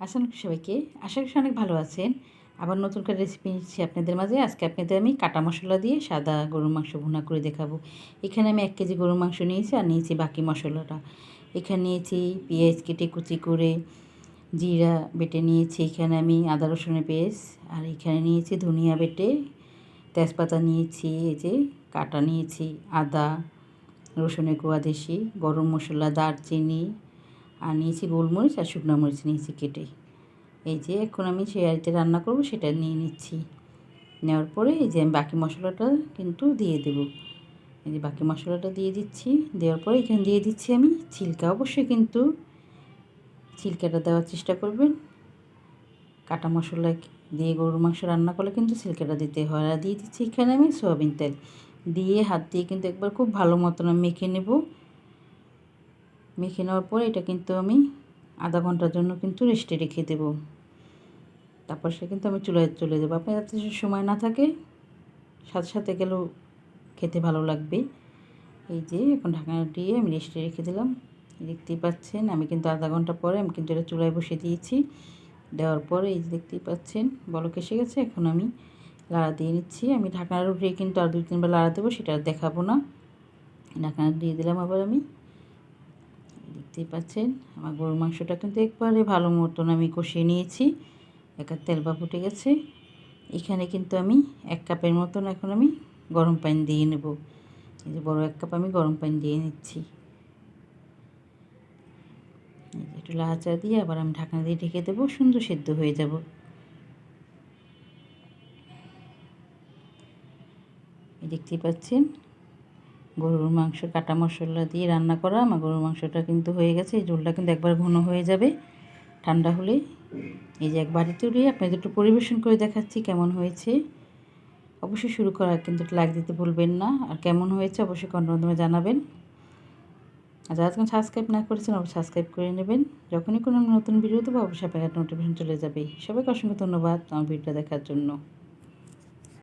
আসসালামু সবাইকে, আশা করছি অনেক ভালো আছেন। আবার নতুন করে রেসিপি নিচ্ছি আপনাদের মাঝে। আজকে আপনাদের আমি কাটা মশলা দিয়ে সাদা গরুর মাংস ভুনা করে দেখাবো। এখানে আমি এক কেজি গরুর মাংস নিয়েছি আর নিয়েছি বাকি মশলাটা। এখানে নিয়েছি পেঁয়াজ কেটে কুচি করে জিরা বেটে নিয়েছি। এখানে আমি আদা, রসুনের পেস্ট আর এখানে নিয়েছি ধনিয়া বেটে তেজপাতা নিয়েছি, এই যে কাটা নিয়েছি, আদা, রসুনের কোয়া দেশি, গরম মশলা, দারচিনি আর নিয়েছি গোলমরিচ আর শুকনো মরিচ নিয়েছি কেটে এই যে এখন আমি যে আইতে রান্না করব, সেটা নিয়ে নিচ্ছি। নেওয়ার পরে এই যে আমি বাকি মশলাটা কিন্তু দিয়ে দেব। এই যে বাকি মশলাটা দিয়ে দিচ্ছি, দেওয়ার পরে এখানে দিয়ে দিচ্ছি আমি ছিলকা। অবশ্যই কিন্তু ছিলকাটা দেওয়ার চেষ্টা করবেন। কাটা মশলা দিয়ে গরুর মাংস রান্না করলে কিন্তু ছিলকাটা দিতে হয়। আর দিয়ে দিচ্ছি এখানে আমি সয়াবিন তেল। দিয়ে হাত দিয়ে কিন্তু একবার খুব ভালো মতন মেখে নেব। মেখে নেওয়ার পরে এটা কিন্তু আমি আধা ঘণ্টার জন্য কিন্তু রেস্টে রেখে দেব। তারপর সে কিন্তু আমি চুলায় চলে যাব আপনার যাতে সময় না থাকে, সাথে সাথে গেলেও খেতে ভালো লাগবে। এই যে এখন ঢাকনা দিয়ে আমি রেস্টে রেখে দিলাম। দেখতেই পাচ্ছেন, আমি কিন্তু আধা ঘণ্টা পরে আমি কিন্তু এটা চুলায় বসে দিয়েছি। দেওয়ার পরে এই যে দেখতেই পাচ্ছেন, বলক এসে গেছে। এখন আমি লাড়া দিয়ে নিচ্ছি। আমি ঢাকনার উঠিয়ে কিন্তু আর দুই তিনবার লাড়া দেবো, সেটা দেখাবো না। ঢাকনা দিয়ে দিলাম আবার আমি। দেখতেই পাচ্ছেন, আমার গরুর মাংসটা কিন্তু একবারে ভালো মতন আমি কষিয়ে নিয়েছি। একার তেল বা ফুটে গেছে। এখানে কিন্তু আমি এক কাপের মতন এখন আমি গরম পানি দিয়ে নেব। এই যে বড়ো এক কাপ আমি গরম পানি দিয়ে নিচ্ছি। একটু লাচা দিয়ে আবার আমি ঢাকনা দিয়ে ঢেকে দেবো, সুন্দর সেদ্ধ হয়ে যাব। দেখতেই পাচ্ছেন গরুর মাংস, কাটা মশলা দিয়ে রান্না করা। আমার গরুর মাংসটা কিন্তু হয়ে গেছে, এই ঝোলটা কিন্তু একবার ঘন হয়ে যাবে। ঠান্ডা হলে এই যে এক বাড়িতে আপনাদের একটু পরিবেশন করে দেখাচ্ছি কেমন হয়েছে। অবশ্যই শুরু করা কিন্তু লাইক দিতে ভুলবেন না। আর কেমন হয়েছে অবশ্যই কমেন্ট মাধ্যমে জানাবেন। আর যারা যখন সাবস্ক্রাইব না করেছেন, অবশ্যই সাবস্ক্রাইব করে নেবেন। যখনই কোনো নতুন ভিডিও দেবো, অবশ্যই আপনার নোটিফিকেশন চলে যাবে। সবাইকে অসংখ্য ধন্যবাদ আমার ভিডিওটা দেখার জন্য।